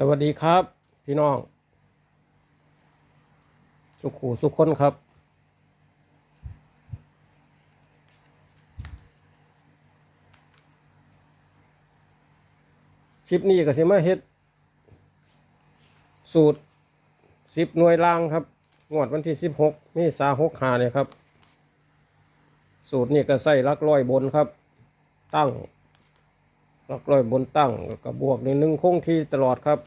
สวัสดีครับ พี่น้อง สุขูสุขคนครับ คลิปนี้ก็สิมาเฮ็ด สูตรสิบหน่วยล่างครับ งวดวันที่สิบหกมีสาหกหาเนี่ยครับ สูตรนี้ก็ใส่ลักร้อยบนครับ ตั้งหลักร้อยบนตั้งแล้วก็บวกในหนึ่งคงที่ตลอดครับ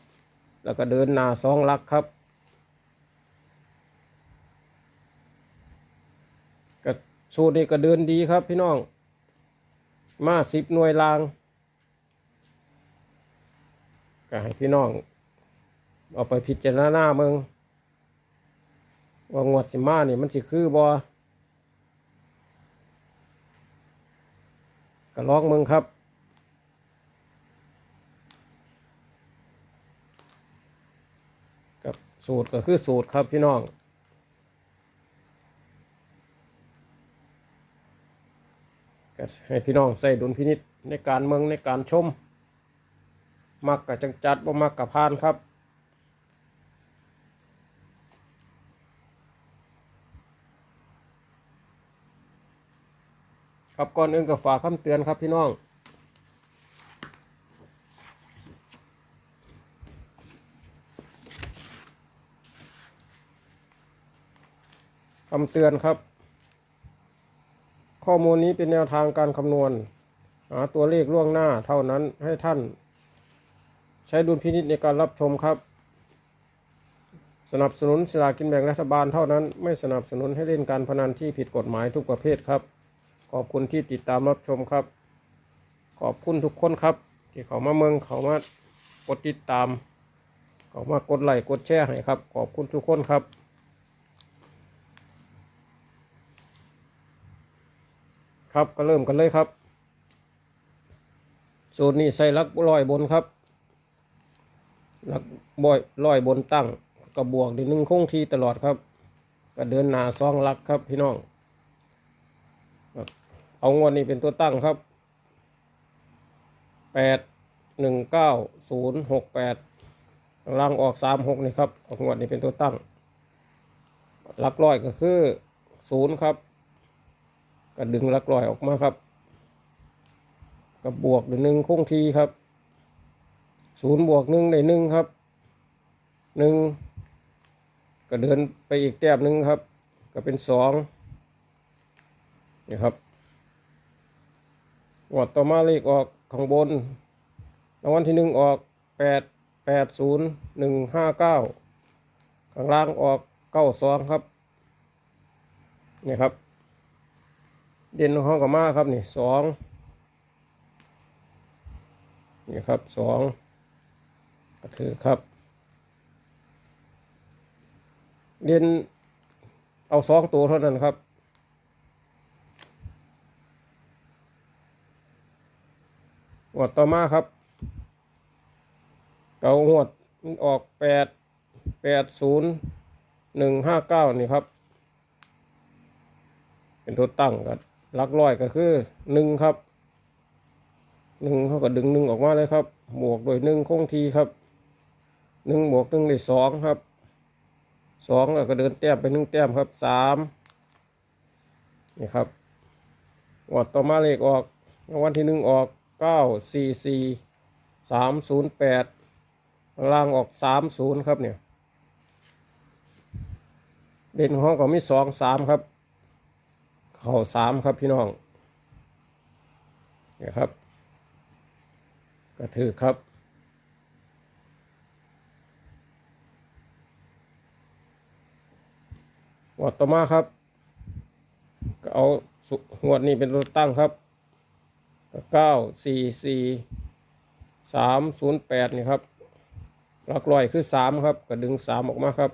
แล้วก็เดินหน้าสองลักครับ ก็สูตรนี้ก็เดินดีครับพี่น้อง มาสิบหน่วยลาง ก็ให้พี่น้อง เอาไปพิจารณาเมืองว่างวดสิมานี่มันสิคือบอก็ลองเมืองครับ กับสูตรก็คือสูตรครับพี่น้องก็ให้พี่น้องใส่ดุลพินิษในการเมืองในการชม มักกับจังจัดบ่มักกับพานครับ ครับก่อนอื่นก็ฝากคำเตือนครับพี่น้อง คำเตือนครับ ข้อมูลนี้เป็นแนวทางการคำนวณ หาตัวเลขล่วงหน้าเท่านั้นให้ท่าน ใช้ดุลพินิจในการรับชมครับ สนับสนุนสลากกินแบ่งรัฐบาลเท่านั้น ไม่สนับสนุนให้เล่นการพนันที่ผิดกฎหมายทุกประเภทครับ ขอบคุณที่ติดตามรับชมครับ ขอบคุณทุกคนครับ ที่เขามาเมืองเขามากดติดตาม เขามากดไลค์กดแชร์ให้ครับ ขอบคุณทุกคนครับ ครับก็เริ่มกันเลยครับ สูตรนี้ใส่ลักร้อยบนครับลักบ่อยร้อยบนตั้งกระบวกดีหนึ่งคงที่ตลอดครับ ก็เดินหน้าซองลักครับพี่น้อง เอางวดนี้เป็นตัวตั้งครับแปดหนึ่งเก้าศูนย์หกแปดล่างออกสามหกนี่ครับเอางวดนี้เป็นตัวตั้งลักร้อยก็คือศูนย์ครับ ก็ดึงลักลอยออกมาครับกับบวกหนึ่งคงทีครับศูนย์บวกหนึ่งในหนึ่งครับหนึ่งก็เดินไปอีกแต้มหนึ่งครับ ก็เป็นสองนี่ครับงวดต่อมาเลขออกข้างบนรางวัลที่หนึ่งออกแปดแปดศูนย์หนึ่งห้าเก้าข้างล่างออกเก้าสองครับนี่ครับ เด่นของเขากับมาครับนี่สองนี่ครับสองก็คือครับ เด่นเอาสองตัวเท่านั้นครับหวดต่อมาครับ เก่าหวดมันออกแปดแปดศูนย์หนึ่งห้าเก้านี่ครับ เป็นตัวตั้งกัน หลักร้อยก็คือหนึ่งครับหนึ่งเขาก็ดึงหนึ่งออกมาเลยครับ บวกโดยหนึ่งคงทีครับหนึ่งบวกหนึ่งได้สองครับสองแล้วก็เดินแต้มไปหนึ่งแต้มครับสามนี่ครับวดต่อมาเลขออกรางวัลที่หนึ่งออกเก้าสี่สี่สามศูนย์แปดข้างล่างออกสามศูนย์ครับเนี่ยเด่นของก็มีสองสามครับ เข่าสามครับพี่น้องเนี่ยครับก็ถือครับหวดต่อมาครับ ก็เอาสุหวดนี้เป็นตัวตั้งครับเก้าสี่สี่สามศูนย์แปดนี่ครับหลักร้อยคือสามครับ ก็ดึงสามออกมาครับ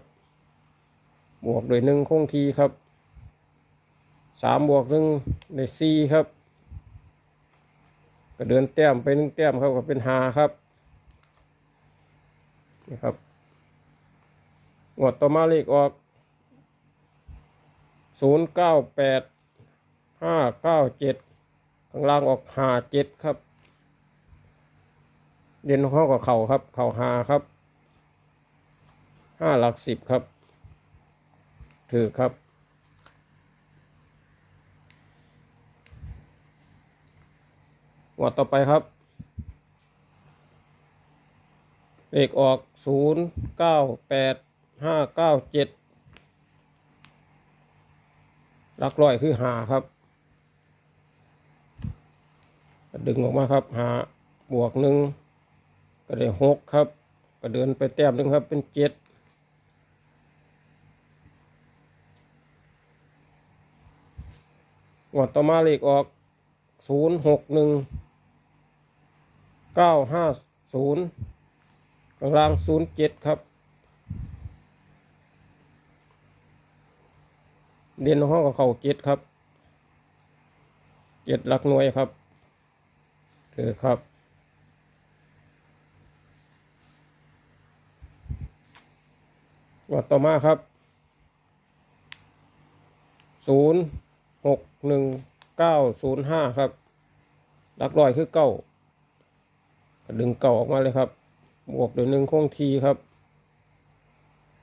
บวกโดยหนึ่งคงทีครับ สามบวกหนึ่งในสี่ครับ ก็เดินแต้มไปหนึ่งแต้มครับก็เป็นหาครับนี่ครับงวดต่อมาเลขออกศูนย์เก้าแปดห้าเก้าเจ็ดข้างล่างออกหาเจ็ดครับ เด่นของเขากับเข่าครับ เข่าหาครับห้าหลักสิบครับ ถือครับ วดต่อไปครับ เลขออกศูนย์เก้าแปดห้าเก้าเจ็ดลักร้อยคือหาครับ ดึงออกมาครับหาบวกหนึ่งก็ได้หกครับ ก็เดินไปแต้มหนึ่งครับเป็นเจ็ดงวดต่อมาเลขออกศูนย์หกหนึ่ง ก้าห้าศูนย์กลางศูนย์เจ็ดครับ เรียนห้องกับเขาเจ็ดครับเจ็ดหลักหน่วยครับคือครับวัดต่อมาครับศูนย์หกหนึ่งเก้าศูนย์ห้าครับหลักร้อยคือเก้า ดึงเก้าออกมาเลยครับ บวกโดยหนึ่งคงทีครับ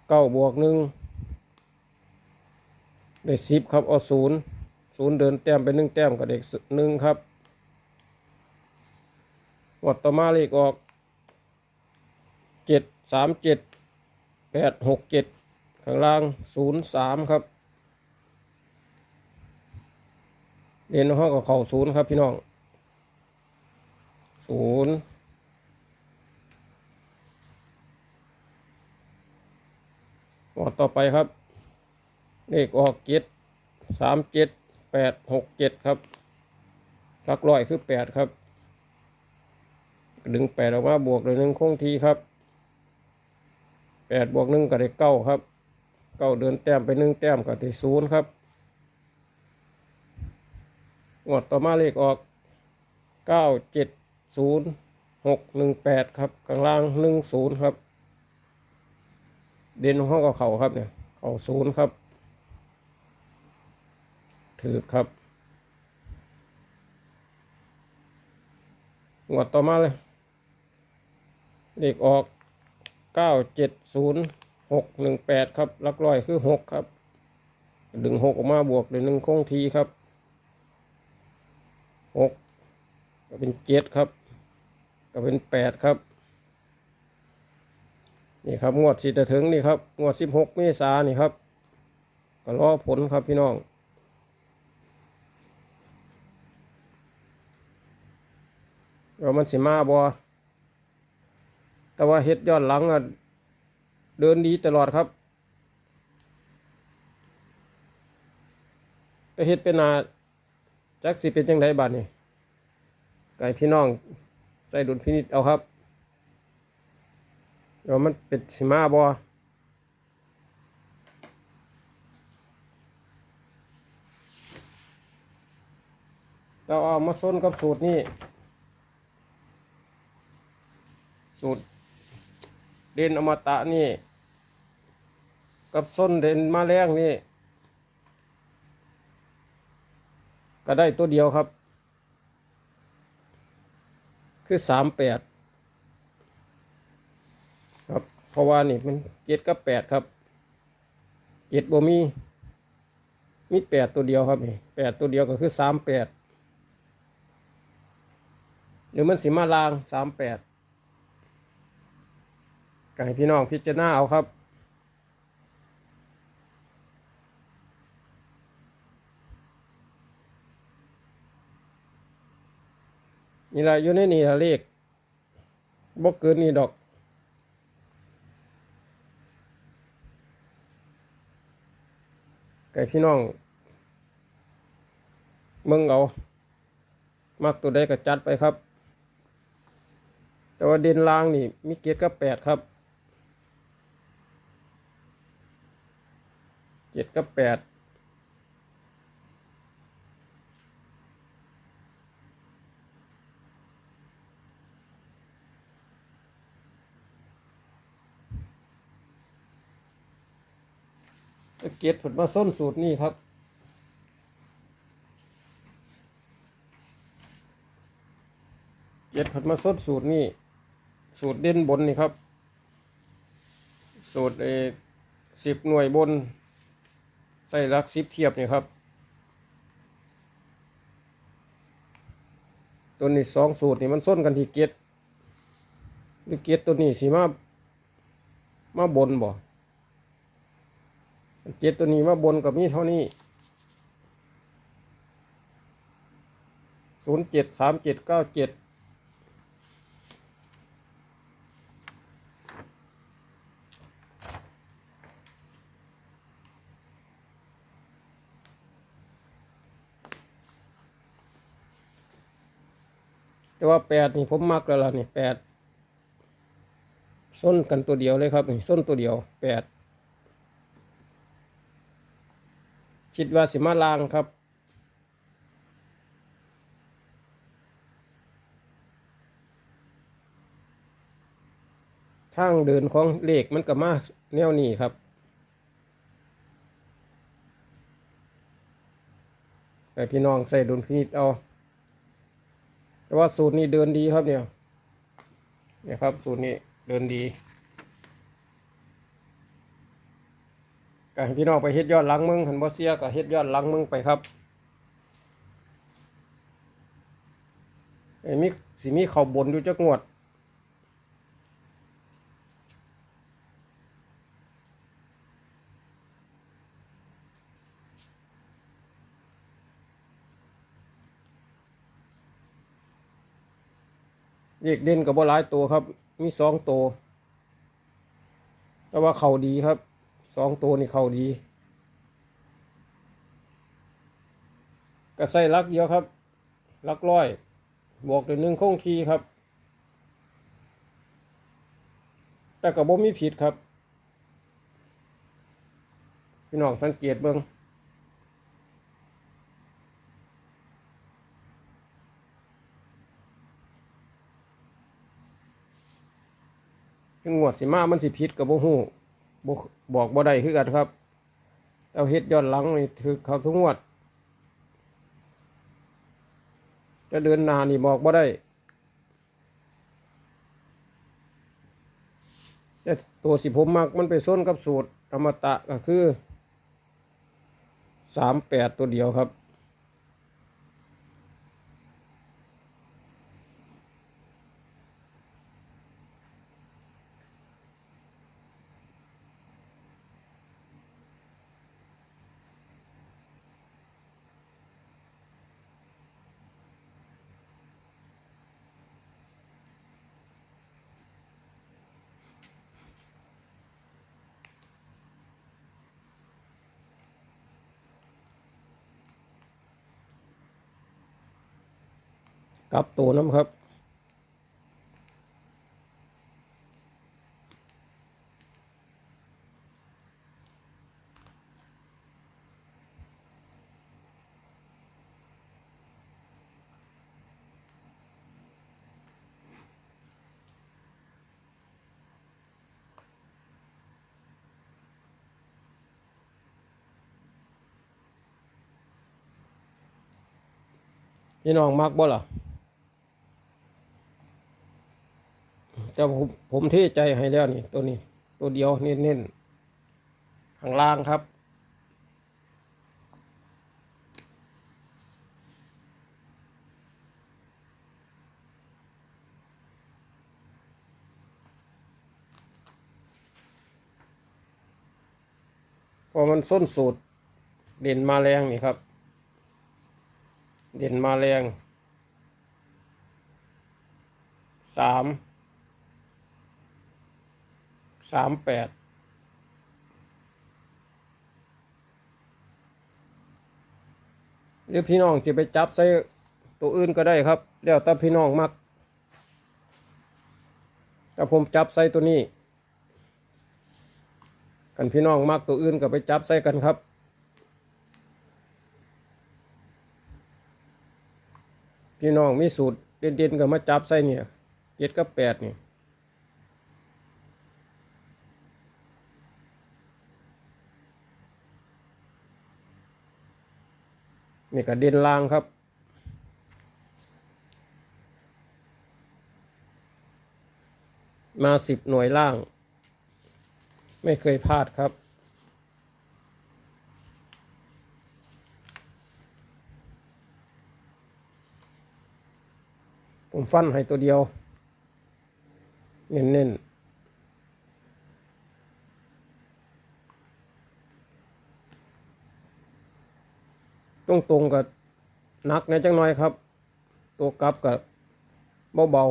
เก้าบวกหนึ่งได้สิบครับเอาศูนย์ศูนย์เดินแต้มไปหนึ่งแต้มกับเด็กหนึ่งครับวัดต่อมาเลขออกเจ็ดสามเจ็ดแปดหกเจ็ดข้างล่างศูนย์สามครับเรียนห้องกับเข่าศูนย์ครับพี่น้องศูนย์ วัดต่อไปครับ เลขออกเจ็ดสามเจ็ดแปดหกเจ็ดครับหลักร้อยคือแปดครับ ดึงแปดออกมาบวกเลยหนึ่งคงทีครับแปดบวกหนึ่งก็ได้เก้าครับเก้าเดินแต้มไปหนึ่งแต้มก็ได้ศูนย์ครับงวดต่อมาเลขออกเก้าเจ็ดศูนย์หกหนึ่งแปดครับกลางล่างหนึ่งศูนย์ครับ เด่นของห้องกับเขาครับเนี่ยเขาศูนย์ครับ ถือครับงวดต่อมาเลยเด็กออกเก้าเจ็ดศูนย์หกหนึ่งแปดครับลักร้อยคือหกครับ ดึงหกออกมาบวกเลยหนึ่งคงทีครับหกก็เป็นเจ็ดครับ ก็เป็นแปดครับ นี่ครับงวดสิจะถึงนี่ครับงวดสิบหกเมษานี่ครับก็รอผลครับพี่น้องว่ามันสิมาบ่แต่ว่าเฮ็ดยอนหลังอะเดินดีตลอดครับ ไปเฮ็ดเป็นนาจักสิเป็นจังไดบัดนี่ไก่พี่น้องใส่ดุลพินิจเอาครับ ว่ามันเป็นสิมาบ่เราเอามาส้นกับสูตรนี่ สูตร เด่นอมตะนี่ กับส้นเด่นมาแรงนี่ ก็ได้ตัวเดียวครับ คือสามแปดครับ เพราะว่านี่มันเจ็ดกับแปดครับเจ็ดบ่มีมีแปดตัวเดียวครับนี่แปดตัวเดียวก็คือสามแปดหรือมันสิมาลางสามแปดก็ให้พี่น้องพิจารณาเอาครับนี่แหละอยู่ในนี่ล่ะเลขบ่เกินนี่ดอก ไก่พี่น้องมึงเอามักตัวใดก็จัดไปครับ แต่ว่าเด่นล่างนี่ มีเกียรก็แปดครับเจ็ดก็แปด เกียรผลมาส้นสูตรนี่ครับเจ็ดผัดมาสดสูตรนี่สูตรเด่นบนนี่ครับ สูตรสิบหน่วยบน ใส่รักสิบเทียบนี่ครับ ตัวนี้สองสูตรนี่มันส้นกันที่เกตหรือเกตตัวนี้สีมามาบนบ่ เกตตัวนี้มาบนกับมีเท่านี้ศูนย์เจ็ดสามเจ็ดเก้าเจ็ดแต่ว่าแปดนี่ผมมักแล้วล่ะนี่แปดส้นกันตัวเดียวเลยครับนี่ส้นตัวเดียวแปด คิดว่าสิมาลางครับ ทางเดินของเลขมันก็มากแนวนี้ครับให้พี่น้องใส่ดุลพินิจเอาแต่ว่าสูตรนี้เดินดีครับเนี่ยนี่ยครับสูตรนี้เดินดี ก็ให้พี่น้องไปเฮ็ดยอดหลังมึงหันบ่เสียก็เฮ็ดยอดหลังมึงไปครับไอ้มีสิมีเขาบนอยู่จักงวดเด็กเด่นกับบ่หลายตัวครับ มีสองตัว แต่ว่าเขาดีครับ สองตัวนี่เขาดีก็ใส่ลักเดียวครับลักร้อยบวกตัวหนึ่งคงทีครับ แต่กับบ่มีผิดครับ พี่น้องสังเกตเบิ่งถึงวดสิมามันสิผิดกับบ่ฮู้ บ่บอกบ่ได้คือกันครับ เอาเฮ็ดย้อนหลังนี่ถือเขาทุกงวด จะเดินหน้านี่บอกบ่ได้แต่ตัวสิผมมักมันไปส้นกับสูตรอมตะก็คือสามแปดตัวเดียวครับ กลับตัวน้ำครับ พี่น้องมักบ่ล่ะ แต่ผมผมเทใจให้แล้วนี่ ตัวนี้ ตัวเดียวเน้นๆข้างล่างครับ พอมันส้นสูตร เด่นมาแรงนี่ครับ เด่นมาแรงสาม สามแปดหรือพี่น้องสิไปจับใส่ตัวอื่นก็ได้ครับ แล้วแต่พี่น้องมักแต่ผมจับใส่ตัวนี้ กันพี่น้องมักตัวอื่นก็ไปจับใส่กันครับพี่น้องมีสูตรเด่นๆก็มาจับใส่เนี่ยเจ็ดกับแปดเนี่ย นี่ก็เด่นล่างครับ มาสิบหน่วยล่าง ไม่เคยพลาดครับ ผมฟันให้ตัวเดียว เน้นๆ ตรงตรงกับนักในจังน้อยครับ ตัวกลับกับเบา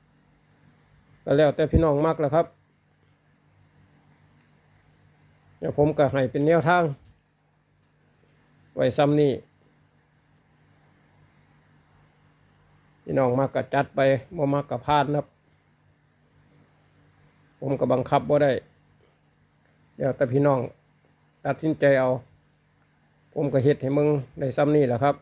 ๆก็แล้วแต่พี่น้องมากแล้วครับเดี๋ยวผมก็ให้เป็นแนวทาง ไว้ซ้ำนี่พี่น้องมากก็จัดไปบ่มากก็พลาดนะครับ ผมก็บังคับบ่ได้เดี๋ยวแต่พี่น้องตัดสินใจเอา ผมก็เฮ็ดให้มึงได้ซ้ำนี่แหละครับ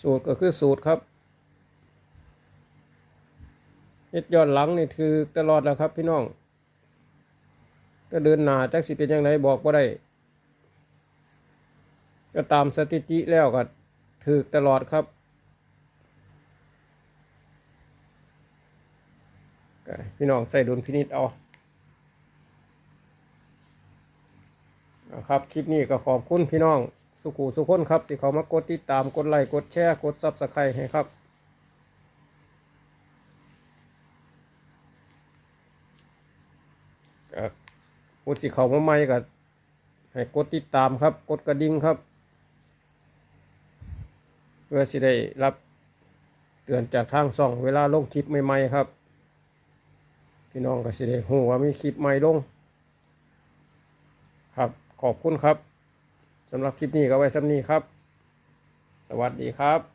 สูตรก็คือสูตรครับเฮ็ดย้อนหลังนี่คือตลอดแล้วครับพี่น้องก็เดินหน้าจักสิเป็นยังไงบอกบ่ได้ก็ตามสถิติแล้วก็ถือตลอดครับ พี่น้องใส่ดุลพินิจเอาครับ คลิปนี้ก็ขอบคุณพี่น้อง สุขูสุขคนครับ ที่เขามากดติดตามกดไลค์กดแชร์กดซับสไครต์ให้ครับก็ผู้สิเขามาใหม่ก็ให้กดติดตามครับ กดกระดิ่งครับ เพื่อสิได้รับเตือนจากทางช่อง เวลาลงคลิปใหม่ๆครับ พี่น้องก็สิได้หูว่ามีคลิปใหม่ลง ครับขอบคุณครับสำหรับคลิปนี้ก็ไว้สำนี้ครับ สวัสดีครับ